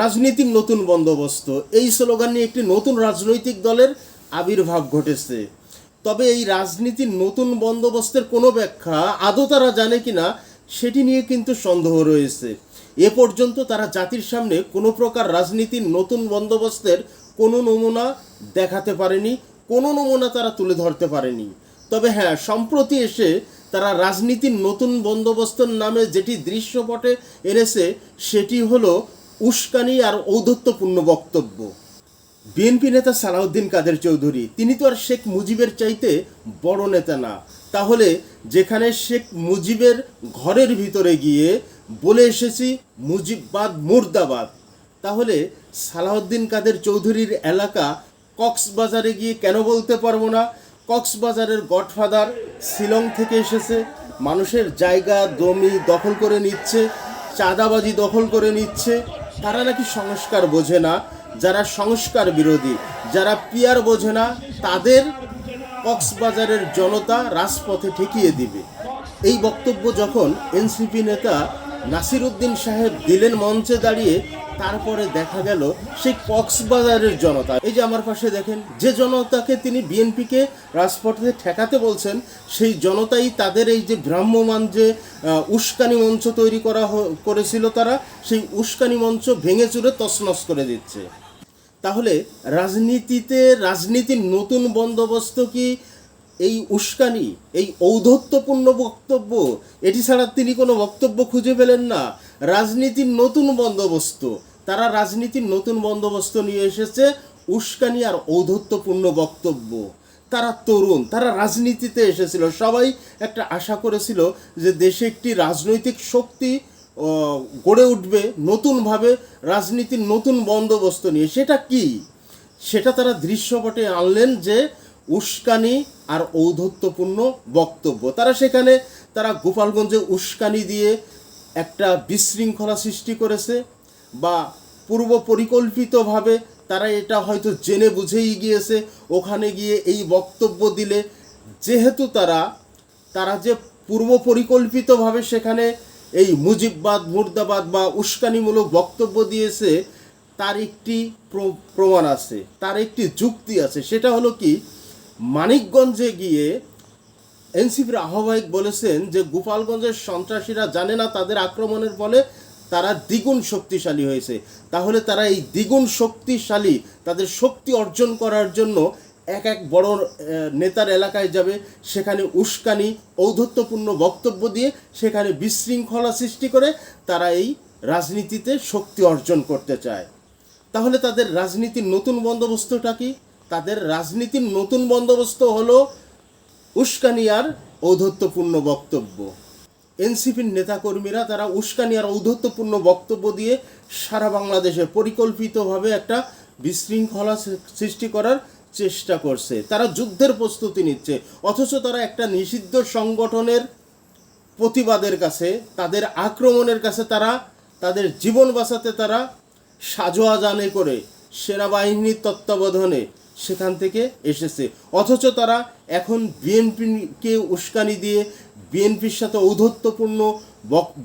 রাজনীতির নতুন বন্দোবস্ত। এই স্লোগান নিয়ে একটি নতুন রাজনৈতিক দলের আবির্ভাব ঘটেছে। তবে এই রাজনীতির নতুন বন্দোবস্তের কোনো ব্যাখ্যা আদৌ তারা জানে কিনা, সেটি নিয়ে কিন্তু সন্দেহ রয়েছে। এ পর্যন্ত তারা জাতির সামনে কোনো প্রকার রাজনীতির নতুন বন্দোবস্তের কোনো নমুনা দেখাতে পারেনি, কোনো নমুনা তারা তুলে ধরতে পারেনি। তবে হ্যাঁ সম্প্রতি এসে তারা রাজনীতির নতুন বন্দোবস্তর নামে যেটি দৃশ্যপটে এনেছে, সেটি হলো উস্কানি আর ঔদ্ধত্যপূর্ণ বক্তব্য। বিএনপি নেতা সালাউদ্দিন কাদের চৌধুরী, তিনি তো আর শেখ মুজিবের চাইতে বড় নেতা না। তাহলে যেখানে শেখ মুজিবের ঘরের ভিতরে গিয়ে বলে এসেছি, মুজিববাদ মুর্দাবাদ। তাহলে সালাউদ্দিন কাদের চৌধুরীর এলাকা কক্সবাজারে গিয়ে কেন বলতে পারব না? কক্সবাজারের গডফাদার শিলং থেকে এসেছে, মানুষের জায়গা, জমি দখল করে নিচ্ছে, চাঁদাবাজি দখল করে নিচ্ছে তারা নাকি সংস্কার বোঝে না, যারা সংস্কার বিরোধী, যারা পিয়ার বোঝে না, তাদের কক্সবাজারের জনতা রাজপথে ঠেকিয়ে দিবে। এই বক্তব্য যখন এনসিপি নেতা নাসির উদ্দিন সাহেব দিলেন মঞ্চে দাঁড়িয়ে তারপরে দেখা গেল সেই কক্সবাজারের জনতা। এই যে আমার পাশে দেখেন, যে জনতাকে তিনি বিএনপিকে রাজপথে ঠেকাতে বলছেন, সেই জনতাই তাদের এই যে ভ্রাম্যমান যে উস্কানি মঞ্চ তৈরি করা করেছিল তারা, সেই উস্কানি মঞ্চ ভেঙে চুরে তছনছ করে দিচ্ছে। তাহলে রাজনীতিতে, রাজনীতির নতুন বন্দোবস্ত কি এই উস্কানি, এই ঔদ্ধত্যপূর্ণ বক্তব্য, এটি ছাড়া তিনি কোনো বক্তব্য খুঁজে পেলেন না? রাজনীতির নতুন বন্দোবস্ত। তারা রাজনীতির নতুন বন্দোবস্ত নিয়ে এসেছে, উস্কানি আর ঔদ্ধত্যপূর্ণ বক্তব্য। তারা তরুণ, তারা রাজনীতিতে এসেছিল। সবাই একটা আশা করেছিল যে দেশে একটি রাজনৈতিক শক্তি গড়ে উঠবে নতুনভাবে রাজনীতির নতুন বন্দোবস্ত নিয়ে। সেটা কি? সেটা তারা দৃশ্যপটে আনলেন যে উস্কানি আর ঔদ্ধত্যপূর্ণ বক্তব্য। তারা সেখানে, তারা গোপালগঞ্জে উস্কানি দিয়ে একটা বিশৃঙ্খলা সৃষ্টি করেছে বা পূর্ব পরিকল্পিতভাবে তারা এটা হয়তো জেনে বুঝেই গিয়েছে। ওখানে গিয়ে এই বক্তব্য দিলে যেহেতু তারা তারা যে পূর্ব পরিকল্পিতভাবে সেখানে এই মুজিববাদ, মুর্দাবাদ বা উস্কানিমূলক বক্তব্য দিয়েছে, তার একটি প্র- প্রমাণ আছে, তার একটি যুক্তি আছে। সেটা হলো কি, মানিকগঞ্জে গিয়ে এনসিপির আহ্বায়ক বলেছেন যে গোপালগঞ্জের সন্ত্রাসীরা জানে না তাদের আক্রমণের ফলে তারা দ্বিগুণ শক্তিশালী হয়েছে। তাহলে তারা এই দ্বিগুণ শক্তিশালী, তাদের শক্তি অর্জন করার জন্য এক এক বড় নেতার এলাকায় যাবে। সেখানে উস্কানি, ঔদ্ধত্যপূর্ণ বক্তব্য দিয়ে সেখানে বিশৃঙ্খলা সৃষ্টি করে তারা এই রাজনীতিতে শক্তি অর্জন করতে চায়। তাহলে তাদের রাজনীতির নতুন বন্দোবস্তটা কি? তাদের রাজনীতির নতুন বন্দোবস্ত হলো উস্কানি আর ঔদ্ধত্যপূর্ণ বক্তব্য। এনসিপির নেতাকর্মীরা তারা উস্কানিয়ার ঔদ্ধত্যপূর্ণ বক্তব্য দিয়ে সারা বাংলাদেশে পরিকল্পিতভাবে একটা বিশৃঙ্খলা সৃষ্টি করার চেষ্টা করছে। তারা যুদ্ধের প্রস্তুতি নিচ্ছে, অথচ তারা একটা নিষিদ্ধ সংগঠনের প্রতিবাদের কাছে, তাদের আক্রমণের কাছে তারা, তাদের জীবন বাঁচাতে তারা সাজোয়া জানে করে সেনাবাহিনীর তত্ত্বাবধানে সেখান থেকে এসেছে। অথচ তারা এখন বিএনপিকে উস্কানি দিয়ে বিএনপির সাথে ঔদ্ধত্যপূর্ণ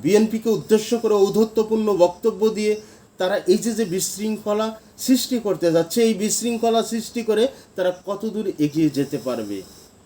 বিএনপিকে উদ্দেশ্য করে ঔদ্ধত্যপূর্ণ বক্তব্য দিয়ে তারা এই যে যে বিশৃঙ্খলা সৃষ্টি করতে যাচ্ছে, এই বিশৃঙ্খলা সৃষ্টি করে তারা কতদূর এগিয়ে যেতে পারবে?